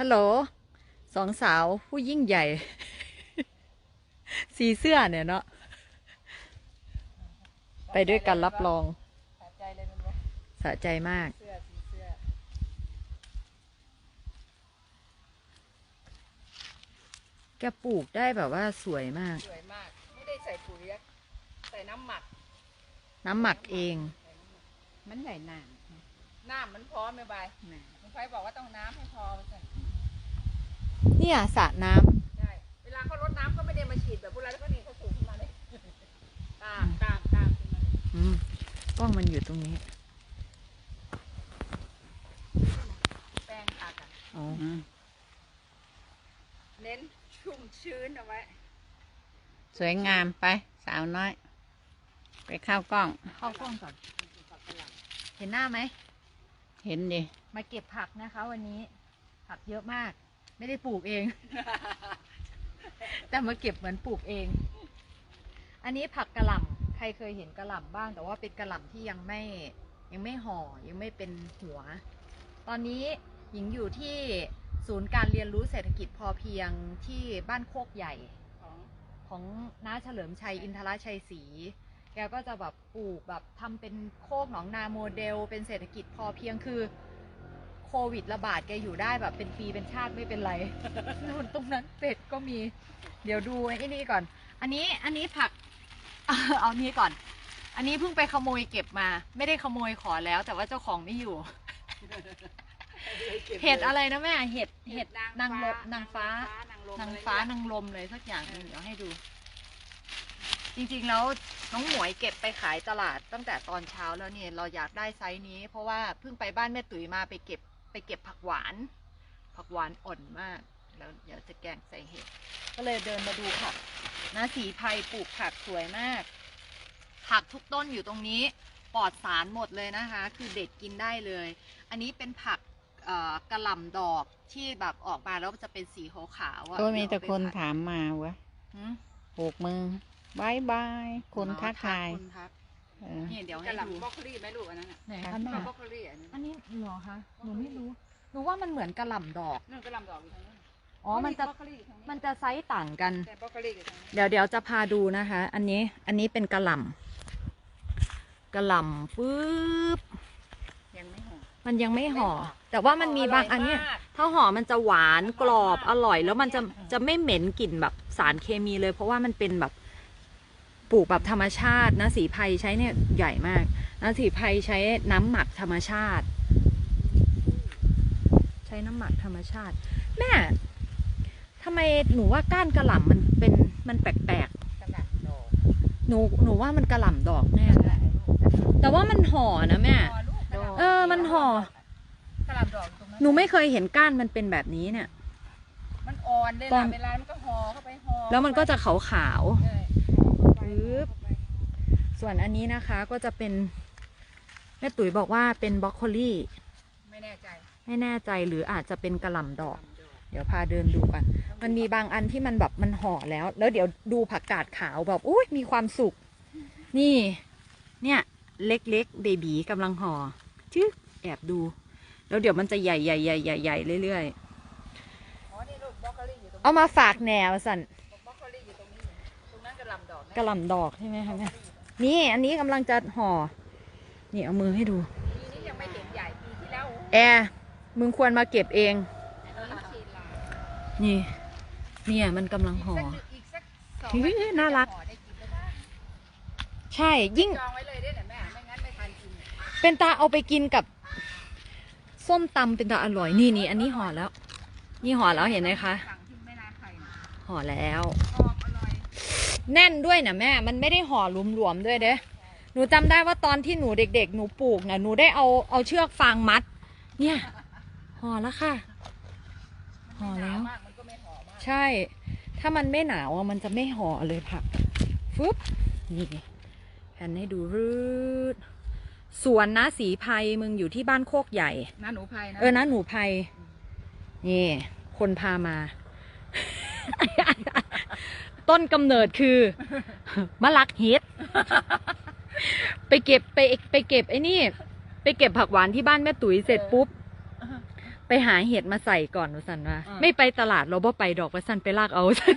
ฮัลโหลสองสาวผู้ยิ่งใหญ่ สีเสื้อเนี่ยเนาะไปด้วยกันรับรอง สะใจเลยมันวะสะใจมาก เสื้อสีเสื้อแกปลูกได้แบบว่าสวยมาก สวยมาก ไม่ได้ใส่ปุ๋ยอะใส่น้ำหมัก น้ำหมักเอง มันใหญ่นานน้ำมันพอไหมบายนะลุงไฟบอกว่าต้องน้ำให้พอใช่ เนี่ยสระน้ำใช่เวลาเขารดน้ำก็ไม่ได้มาฉีดแบบพวกเราแล้วก็นี่เขาสูงขึ้นมาเลยตามตามตามขึ้นมาเลยอืมกล้องมันอยู่ตรงนี้แปรงผักอะอ๋อเน้นชุ่มชื้นเอาไว้สวยงามไป สาวน้อย ไปเข้ากล้อง เข้ากล้องก่อน เห็นหน้าไหม เห็นดิ มาเก็บผักนะคะ วันนี้ ผักเยอะมาก ไม่ได้ปลูกเอง แต่มาเก็บเหมือนปลูกเอง อันนี้ผักกระหล่ำใครเคยเห็นกระหล่ำบ้าง แต่ว่าเป็นกระหล่ำที่ยังไม่ยังไม่ห่อยังไม่เป็นหัว ตอนนี้หญิงอยู่ที่ศูนย์การเรียนรู้เศรษฐกิจพอเพียงที่บ้านโคกใหญ่ของน้าเฉลิมชัยอินทรชัยศรีแกก็จะแบบปลูกแบบทำเป็นโคกหนองนาโมเดล เป็นเศรษฐกิจพอเพียงคือ โควิดระบาดแกอยู่ได้แบบเป็นปีเป็นชาติไม่เป็นไรนู่นตรงนั้นเป็ดก็มี เดี๋ยวดูไอ้นี่ก่อน อันนี้อันนี้ผัก เอานี้ก่อน อันนี้เพิ่งไปขโมยเก็บมา ไม่ได้ขโมยขอแล้ว แต่ว่าเจ้าของไม่อยู่ เห็ดอะไรนะแม่ เห็ดเห็ดนางลมนางฟ้า นางลมนางฟ้านางลมเลยสักอย่างหนึงเดี๋ยวให้ดู จริงๆแล้วน้องหมวยเก็บไปขายตลาดตั้งแต่ตอนเช้าแล้วเนี่ยเราอยากได้ไซส์นี้ เพราะว่าเพิ่งไปบ้านแม่ตุ๋ยมาไปเก็บ ไปเก็บผักหวาน ผักหวานอ่อนมาก แล้วเดี๋ยวจะแกงใส่เห็ด ก็เลยเดินมาดูผักนะสีไพรปลูกผักสวยมาก ผักทุกต้นอยู่ตรงนี้ปลอดสารหมดเลยนะคะ คือเด็ดกินได้เลย อันนี้เป็นผักเอ่อกระหล่ำดอกที่แบบออกมาแล้วจะเป็นสีขาวๆอะก็มีแต่เดี๋ยวคนเอาไปผัดถามมาวะหืมโบกมือบายบาย คนทักทายคนทักเออ นี่เดี๋ยวกให้ระหดูล่ำบรอกโคลีไหมลูกอันนั้นอะไหนครัคะบแม่บรอกโคลีอันนั้นอันนี้เหรอคะหนูไม่รู้หนูว่ามันเหมือนกระหล่ำดอก นั่นกระหล่ำดอกอยู่ทางนั้นอ๋อ มันจะ บรอกโคลีอยู่ทางนี้มันจะไซส์ต่างกัน แต่บรอกโคลีอยู่ทางนี้เดี๋ยวเดี๋ยวจะพาดูนะคะ อันนี้ อันนี้เป็นกระหล่ำกระหล่ำปึ๊บ ยังไม่หอมมันยังไม่ห่อ แต่ว่ามันมีบางอันเนี้ยร่ยมากถ้าห่อมันจะหวานกรอบออร่ร่ออยยมากแล้วมันจะจะไม่เหม็นกลิ่นแบบสารเคมีเลย เพราะว่ามันเป็นแบบ ปลูกแบบธรรมชาตินะสีไพรใช้เนี่ยใหญ่มากนะสีไพรใช้น้ำหมักธรรมชาติ ใช้น้ำหมักธรรมชาติ แม่ทำไมหนูว่าก้านกระหล่ำมันเป็นมันแปลกกระหล่ำดอกๆหนูหนูว่ามันกระหล่ำดอกแน่เลยแต่ว่ามันห่อนะแม่ห่อลูกกระหล่ำเออมันห่อกระหล่ำดอกอยู่ตรงนั้นหนูไม่เคยเห็นก้านมันเป็นแบบนี้เนี่ย มันอ่อนเลยตอนะนเวลามันก็ห่อเข้าไปห่อแล้วมันก็จะขาวขาว ส่วนอันนี้นะคะก็จะเป็น แม่ตุ๋ยบอกว่าเป็นบรอกโคลี่ ไม่แน่ใจ ไม่แน่ใจหรืออาจจะเป็นกระหล่ำดอกกระหล่ำดอก เดี๋ยวพาเดินดูกัน มันมีบางอันที่มันแบบมันห่อแล้ว แล้วเดี๋ยวดูผักกาดขาวแบบอุ้ยมีความสุข นี่ เนี่ยเล็กๆเบบีกำลังห่อชึกแอบดู แล้วเดี๋ยวมันจะใหญ่ใหญ่ใหญ่ใหญ่ใหญ่เรื่อยอ๋อนี่ลูกบรอกโคลีอยู่ตรงๆเอามาฝากแนวสันบรอกโคลีอยู่ตรงนี้ตรงนั้นกระหล่ำดอกนะกระหล่ำดอกใช่ไหมคะเนี่ย นี่อันนี้กำลังจะห่อ นี่เอามือให้ดู ปีนี้ยังไม่เห็นใหญ่ปีที่แล้วโอ้โหแอร์มึงควรมาเก็บเองอันนี้ชีลานี่ เนี่ยมันกำลังห่อ อีกสักสองเฮ้ยอาทิตย์น่ารักจะห่อได้กินแล้วนะใช่ยิ่ง จองไว้เลยได้ไหมแม่ไม่งั้นไม่ทันกินเป็นตาเอาไปกินกับ ส้มตำเป็นตาอร่อยนี่นี่อันนี้ห่อแล้ว นี่ห่อแล้วเห็นไหมคะสั่งที่แม่นาไข่นะห่อแล้วหอมอร่อย แน่นด้วยนะแม่ มันไม่ได้ห่อหลวมๆด้วยเด้หนูจำได้ว่าตอนที่หนูเด็ก ๆ หนูปลูกนะหนูได้เอาเอาเชือกฟางมัด เนี่ยห่อแล้วค่ะห่อแล้วมากมันก็ไม่หอมมากใช่ ถ้ามันไม่หนาวอะมันจะไม่ห่อเลยผักฟึบนี่แผ่นให้ดูรืดสวนนะสีภัยมึงอยู่ที่บ้านโคกใหญ่น้าหนูภัยนะเออนะหนูภัยนี่คนพามา ต้นกำเนิดคือ มะลักเฮ็ด ไปเก็บไปไปเก็บไอ้นี่ ไปเก็บผักหวานที่บ้านแม่ตุ๋ยเสร็จปุ๊บ ไปหาเห็ดมาใส่ก่อนวะสันว่าอ่า ไม่ไปตลาดเราบ่ไปดอกวะสันไปลากเอาซั่น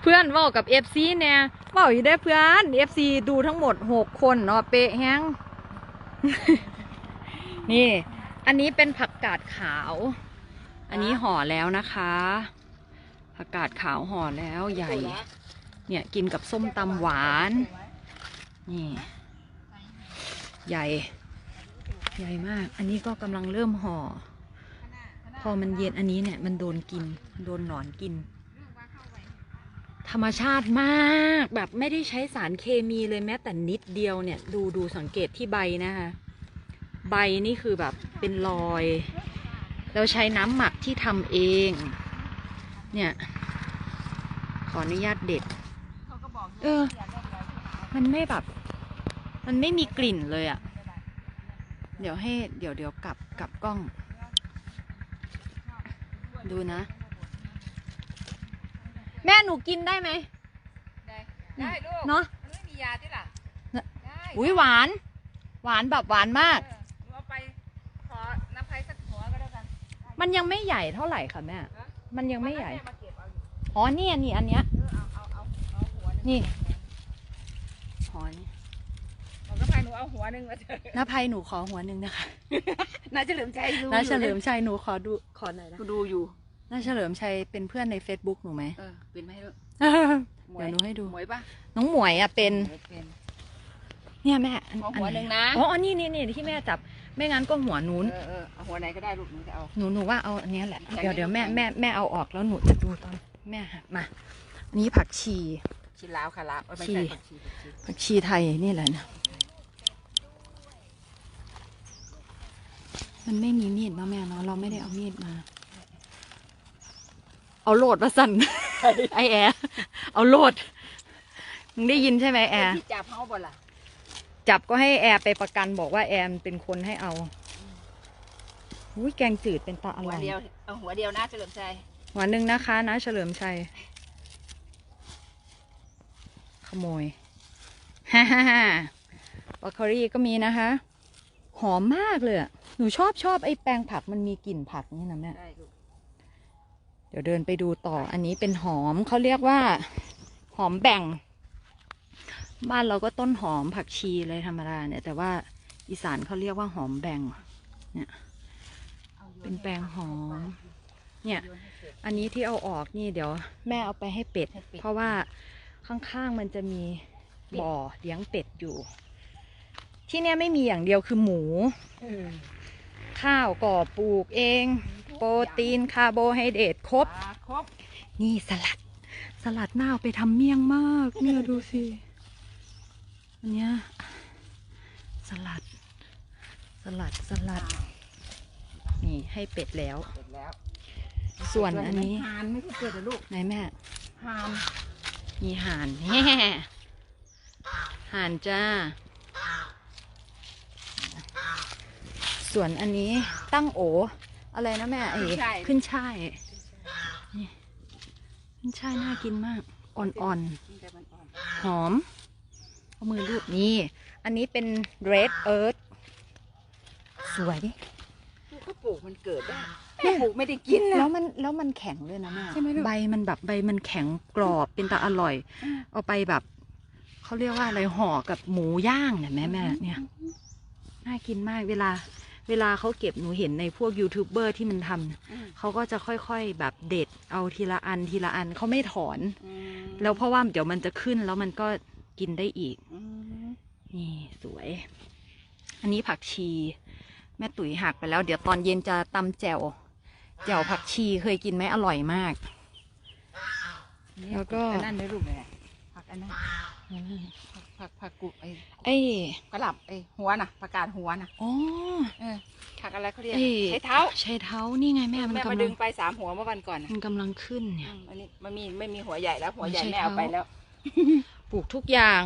เพื่อนเว่ากับเอฟซีเนี่ยเว่าอยู่ได้อเพื่อนเอฟซีดูทั้งหมดหกคนเนาะเป๊ะแฮง นี่ อันนี้เป็นผักกาดขาว อันนี้ห่อแล้วนะคะผักกาดขาวห่อแล้วใหญ่ เนี่ยกินกับส้มตำหวาน นี่ ใหญ่ ใหญ่มาก อันนี้ก็กำลังเริ่มห่อ พอมันเย็นอันนี้เนี่ยมันโดนกิน โดนหนอนกิน ธรรมชาติมากแบบไม่ได้ใช้สารเคมีเลยแม้แต่นิดเดียวเนี่ย ดูดูสังเกตที่ใบนะคะ ใบนี่คือแบบเป็นรอย แล้วใช้น้ำหมักที่ทำเอง เนี่ย ขออนุญาตเด็ดเขาก็บอกเออ มันไม่แบบ มันไม่มีกลิ่นเลยอะ่ะ เดี๋ยวให้ เดี๋ยวเดี๋ยวกลับกลับกล้อง ดูนะ แม่หนูกินได้ไหม ได้ได้ลูกเนาะมันไม่มียาที่ล่ะน่ะได้อุ้ยหวาน หวานแบบหวานมาก เออหนูเอาไปขอน้ำไผ่สักหัวก็แล้วกัน มันยังไม่ใหญ่เท่าไหร่ค่ะแม่ฮะมันยังไม่ใหญ่วันนั้นแมาเก็บเอาอยู่อ๋อนี่อันนี้อันเนี้ยเออเอาเอาเอาเอาหัวหนึงนี่อ๋อนี่บอกก็พาหนูเอาหัวหนึงมาเถอะน้าภัยหนูขอหัวหนึ่งนะคะน่าจะเหลิมใจดูน้าเฉลิมชัยหนูขอดูขอหน่อยนะกูดูอยู่น้าเฉลิมชัยเป็นเพื่อนใน Facebook หนูไหมเออเป็นไหมลูกเดี๋ยวหนูให้ดูหมวยปะน้องหมวยอะเป็นหมวยเป็นเนี่ยแม่อัขอหัวหนึ่งนะอ๋ออันนี่นี่นี่ที่แม่จับ ไม่งั้นก็หัวนู้นเออเออเอาหัวไหนก็ได้ลูกหนูจะเอา หนูหนูว่าเอาอันเนี้ยแหละแข็งเดี๋ยวเดี๋ยวแม่แข็งแม่แม่เอาออกแล้วหนูจะดูตอนแม่หามาอันนี้ผักชีชิลาวค่ะลาวเออไม่ชีใช่ผักชีผักชีผักชีไทยนี่แหละนะมันไม่มีมีดเนาะแม่เนาะเราไม่ได้เอามีดมา เอาโหลดมาสั่นไอแอร์เอาโหลดมึงได้ยินใช่ไหมแอร์ที่จับเขาบ่ล่ะ จับก็ให้แอร์ไปประกันบอกว่าแอร์เป็นคนให้เอาอุ้ยแกงจืดเป็นตาอหัวร่อยเดียวเอาหัวเดียวนะเฉลิมชัยหัวหนึ่งนะคะนะเฉลิมชัย ขโมย ฮ่าฮ่าฮ่าบรอกโคลีก็มีนะคะ หอมมากเลยอะหนูชอบชอบไอ้แปลงผักมันมีกลิ่นผักนี่นะแม่ได้ลูกเดี๋ยวเดินไปดูต่อ อันนี้เป็นหอมเขาเรียกว่า หอมแบ่ง บ้านเราก็ต้นหอมผักชีเลยธรรมดาเนี่ย แต่ว่าอีสานเขาเรียกว่าหอมแบงเนี่ย เป็นแปลงหอม เนี่ย อันนี้ที่เอาออกนี่เดี๋ยว แม่เอาไปให้เป็ด เพราะว่าข้างๆมันจะมีบ่อเลี้ยงเป็ดอยู่ ที่เนี่ยไม่มีอย่างเดียวคือหมูข้าวก่อปลูกเอง โปรตีนคาร์โบไฮเดรตครบอ่าครบนี่สลัด สลัดหน้าเอาไปทำเมี่ยงมาก เนี่ยดูสิ อันเนี้ยสลัด สลัด สลัด นี่ให้เป็ดแล้ว เสร็จแล้วส่วนอันนี้หานไม่ใช่เกิดเหรอลูกไหนแม่ หานมีห่านแฮ่ห่านจ้า ส่วนอันนี้ตั้งโอ อะไรนะแม่ไอ้ขึ้นช่ายนี่ขึ้นช่ายน่ากินมาก อ่อนกินแต่มันอ่อนๆหอมเอามือลูบนี่อันนี้เป็น red earth สวยลูกก็ปลูกมันเกิดได้แม่ปลูกไม่ได้กินนะ แล้วมันแล้วมันแข็งด้วยนะแม่ใช่ไหมลูก ใบมันแบบใบมันแข็งกรอบเป็นตาอร่อยอืมเอาไปแบบเขาเรียกว่าอะไรห่อกับหมูย่างเนี่ยแม่แม่เนี่ยน่ากินมากเวลา เวลาเขาเก็บหนูเห็นในพวกยูทูบเบอร์ที่มันทำเนี่ยอืมเขาก็จะค่อยๆแบบเด็ดเอาทีละอันทีละอันเขาไม่ถอนอืมแล้วเพราะว่าเดี๋ยวมันจะขึ้นแล้วมันก็ กินได้อีกอืมนี่สวย อันนี้ผักชี แม่ตุ๋ยหักไปแล้ว เดี๋ยวตอนเย็นจะตำแจ่วแจ่วผักชีเคยกินไหมอร่อยมาก แล้วก็อันนั้นได้ลูกเลยผักอันนั้นผักผักกุไอ้ไอ้กระหล่ำไอ้หัวน่ะผักกาดหัวน่ะอ๋อเออผักอะไรเขาเรียกไอ้ใช้เท้าใช้เท้านี่ไงแม่มันแม่กำมาลัดึงงไปสามหัวเมื่อวันก่อนน่ะมันกำลังขึ้นเนี่ยอืมอันนี้มันมีไม่มีหัวใหญ่แล้วหัวใหญ่ไม่ใช่แม่เอาไปเท้าแล้วป ลูกทุกอย่าง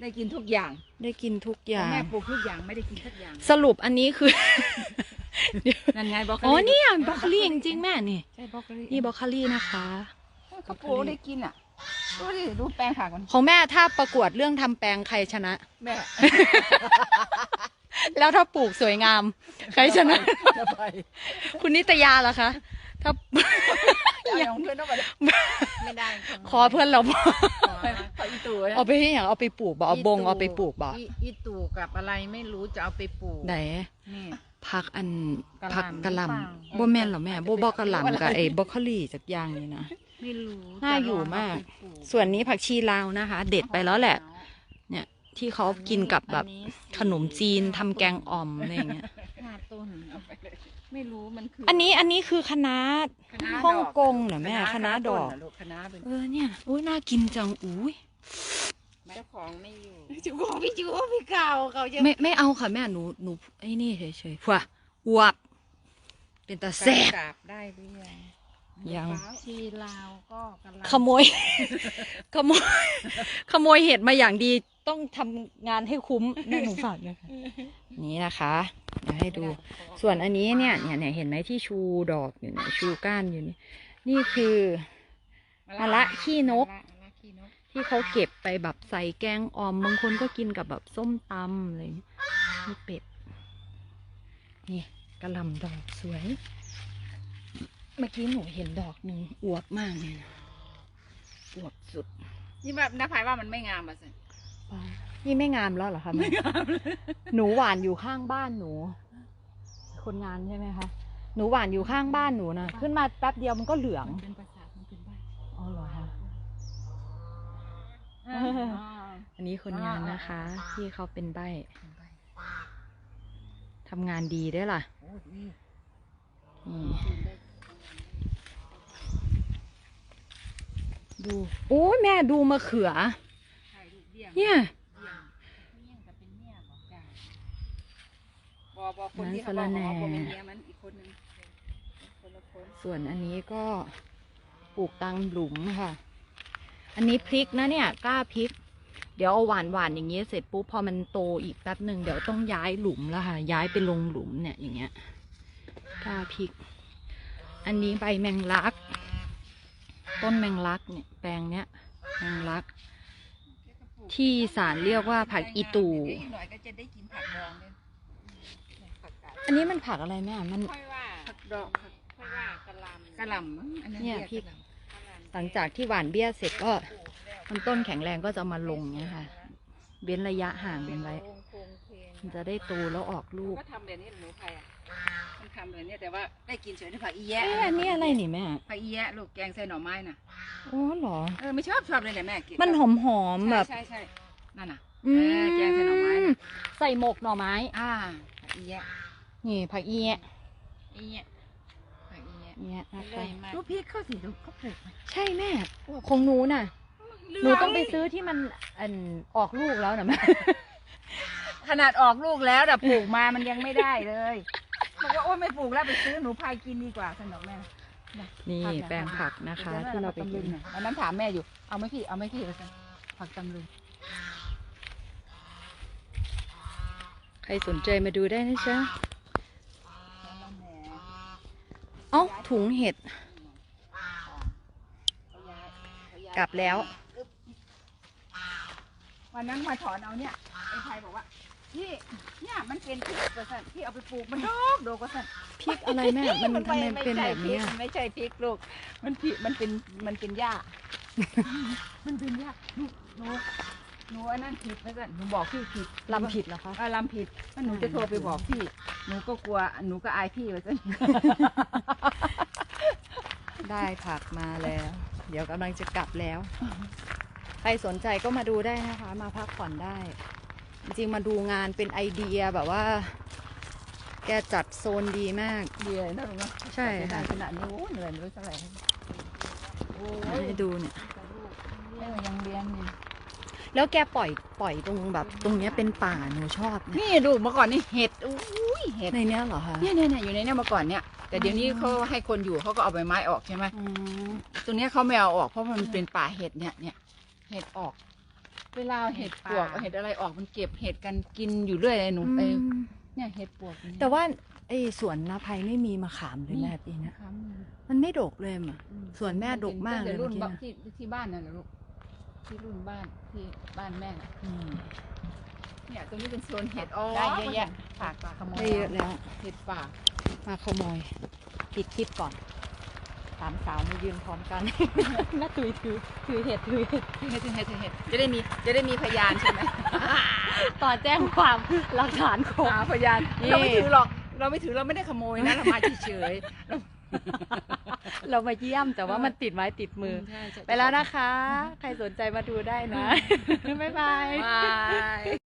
ได้กินทุกอย่างได้กินทุกอย่าง แม่ปลูกทุกอย่างไม่ได้กินทุกอย่างสรุปอันนี้คือ นั่นไงบล็อกโคอ๋อลี่เนี่ยบรอกโคลี่จริงๆแม่นี่ใช่บล็อกโคลี่นี่บรอกโคลี่นะคะเขาปลูกได้กินอะดูดิดูแปลงผักมันของแม่ถ้าประกวดเรื่องทำแปลงใครชนะ แม่ แล้วถ้าปลูกสวยงาม ใครชนะจะไปคุณนิตยาเหรอคะ ถ้า เอาอย่างเพื่อนต้องไปไม่ได้ขอเพื่อนเราขออีตู่นะเอาไปให้อย่างเอาไปปลูกบ่เอาบงเอาไปปลูกบ่อีอีตู่กับอะไรไม่รู้จะเอาไปปลูกไหนนี่พักอันกะหล่ำพักกะหล่หรือเปล่าำบ่แม่นเหรอแม่บ่บอกกะหล่ำกับไอ้บรอกโคลีจากอย่างนี่นะไม่รู้น่าอยู่มากจะลงเอไปปลูกส่วนนี้ผักชีลาวนะคะ เด็ดไปแล้วแหละ เนี่ยที่เขากินกับแบบอันนี้ขนมจีนทำแกงอ่อมอะไรอย่างเงี้ยห้าต้นเอา ไปเลยไม่รู้มันคืออันนี้อันนี้คือคณะคณะฮ่องดอกกงเหรอแม่คณะดอกต้นเหรลูกคณะเป็นเออเนี่ยอุ้ยน่ากินจังอุ้ยเจ้าของไม่อยู่เจ้าของพี่จูพี่เก่าเขาจะไม่ไม่เอาค่ะแม่หนูหนูไอ้นี่เฉยๆผัวอวบเป็นตาแซ่บกราบได้หรือยังยังชีลาวก็กำลังขโมย ขโมย ขโมยเห็ดมาอย่างดี ต้องทำงานให้คุ้มแม่หนูฝากด้วยค่ะนี่นะคะเดี๋ยวให้ดู ส่วนอันนี้เนี่ยเนี่ยเนี่ยเห็นไหมที่ชูดอกอยู่เนี่ยชูก้านอยู่นี่นี่คือ มะละขี้นก มะละขี้นกที่เขาเก็บไปแบบใส่แกงอ่อมบางคนก็กินกับแบบส้มตำอะไรอย่างเงี้ยนี่เป็ด นี่กระหลำดอกสวย เมื่อกี้หนูเห็นดอกหนึ่งอวบมากเลยนะอวบสุด นี่แบบน้าพายว่ามันไม่งามอะสิ นี่ไม่งามแล้วเหรอคะไม่งามหนูหวานอยู่ข้างบ้านหนู คนงานใช่ไหมคะ หนูหวานอยู่ข้างบ้านหนูนะขึ้นมาแป๊บเดียวมันก็เหลือง มันเป็นภาษามันเป็นใบอ๋อเหรอคะอ่าอันนี้คนงานนะคะ ที่เขาเป็นใบทำงานดีด้วยล่ะโอ้ยนี่นี่ดูโอ้ยแม่ดูมะเขือถ่ายรูป เดี่ยงเนี่ยเดี่ยงเดี่ยงกับเป็นเมียบอกจ้าบอบอคนที่เขาบนั่อกนสะระแหน่ว่าเป็นเมียมันอีกคนนึงคนละคนส่วนอันนี้ก็ปลูกตังหลุมค่ะ อันนี้พริกนะเนี่ยกล้าพริก เดี๋ยวเอาหวานหวานๆอย่างเงี้ยเสร็จปุ๊บพอมันโตอีกแป๊บหนึ่งเดี๋ยวต้องย้ายหลุมแล้วค่ะ ย้ายไปลงหลุมเนี่ยอย่างเงี้ยกล้าพริก อันนี้ใบแมงลัก ต้นแมงลักเนี่ยแปลงเนี้ยแมงลัก ที่อีสารเรียกว่าผักอีตูเดี๋ยวอีกหน่อยก็จะได้กินผักดองเลยผักกาดอันนี้มันผักอะไรแม่มัน ค่อยว่าผักดองค่อยว่ากะหล่ำกะหล่ำมั้งอันนั้นเนี่ยรีกพี่ กะหล่ำกะหล่ำหลังจากที่หวานเบี้ยเสร็จก็มันต้นแข็งแรงก็จะมาลงเนี้ยค่ะ เว้นระยะห่างกันไว้ โครงโครงเพลงมันจะได้โตแล้วออกลูก ก็ทำแบบนี้หมูไทยอะมัน ทำแบบนี้แต่ว่าได้กินเฉยในผักอีแยะเอ๊ะอันนี้อะไรนี่แม่ผักอีแยะลูกแกงใส่หน่อไม้น่ะอ๋อเหรอ เออไม่ชอบชอบเลยแหละแม่กินมันหอมหอมๆแบบใช่ใช่ใช่นั่นน่ะ อืเออแกงใส่หน่อไม้น่ะ ใส่หมกหน่อไม้ อ่าผักอีแยะนี่ผักเอียะอีแยะผักอีแยะเอียะนะคะลูกพริกเข้าสิลูกเขาปลูกใช่แม่ของหนูน่ะ หนูต้องไปซื้อที่มันอันออกลูกแล้วนะแม่ ขนาดออกลูกแล้วแต่ปลูกมามันยังไม่ได้เลย บอกว่าโอ้ยไม่ปลูกแล้วไปซื้อหนูพายกินดีกว่าสนอกแม่นี่แปลงผักนะคะที่เราไปกินวันนั้นถามแม่อยู่ เอาไหมพี่ เอาไหมพี่ผักตำลึงใครสนใจมาดูได้นะจ๊ะเอ้าถุงเห็ด กลับแล้ว วันนั้นมาถอนเอาเนี่ยไอ้ไทยบอกว่า พี่เนี่ยมันเป็นพริกกระสันพี่เอาไปปลูกมันดอกดอกกระสันพริกอะไรแม่มันทำไมเป็นแบบนี้ใช่พริกอะมันไม่ใช่พริกลูกมันผิมันเป็นมันเป็นหญ้า มันเป็นหญ้าหนูหนูหนูอันนั้นผิดนะสันหนูบอกพี่ผิดลำผิดเหรอคะเออลำผิดถ้าหนูจะโทรไปบอกพี่ หนูก็กลัวหนูก็อายพี่ว่าจะได้ผักมาแล้ว เดี๋ยวกำลังจะกลับแล้ว ใครสนใจก็มาดูได้นะคะ มาพักผ่อนได้ จริงๆมาดูงานเป็นไอเดียแบบว่า แกจัดโซนดีมากเดียวนะลุงเนาะใช่ได้ค่ะ ขนาดนี้โอ้เหนื่อยไม่รู้เท่าไหร่โอ้ยให้ดูเนี่ย เออยังเรียนอยู่แล้วแกปล่อยปล่อยตรงแบบ ตรงเนี้ยเป็นป่าหนูชอบเนี่ยนี่ดูเมื่อก่อนนี่เห็ดอุ้ยเห็ดในเนี้ยเหรอคะเนี่ยเนี่ยเนี่ยอยู่ในเนี่ยเมื่อก่อนเนี่ย แต่เดี๋ยวนี้เขาให้คนอยู่เขาก็เอาใบไม้ออกใช่ไหมอืมตรงเนี้ยเขาไม่เอาออกเพราะมันเป็นป่าเห็ดเนี่ยเนี่ยเห็ดออก เวลาเห็ดปวกเห็ดอะไรออกมันเก็บเห็ดกันกินอยู่เรื่อยเลยหนูไปอืมเนี่ยเห็ดปวกอยู่เนี่ยแต่ว่าไอ้สวนนาภัยไม่มีมะขามเลยแม่ปีเนี้ยครับมันไม่ดกเลยมะอืมส่วนแม่ดกมากเลยตั้งแต่รุ่นเมื่อกี้บ้านที่ที่บ้านนั่นแหละลูกที่รุ่นบ้านที่บ้านแม่น่ะอืมเนี่ยตรงนี้เป็นโซนเห็ดอ๋อได้เยอะแยะฝากขโมยได้เยอะแล้วเห็ดป่ามาขโมยปิดคลิปก่อน สามสาวมายืนพร้อมกัน น้าตุยถือถือเห็ดถือเห็ดถือเห็ดถือเห็ดถือเห็ดจะได้มีจะได้มีพยานใช่ไหมตอนแจ้งความหลักฐานครบหาพยานนี่เราไม่ถือหรอก เราไม่ถือเราไม่ได้ขโมยนะเรามาเฉยๆเราเรามาเยี่ยมแต่ว่ามันติดไม้ติดมือใช่ใช่ไปแล้วนะคะ ใครสนใจมาดูได้นะ บ๊ายบายบาย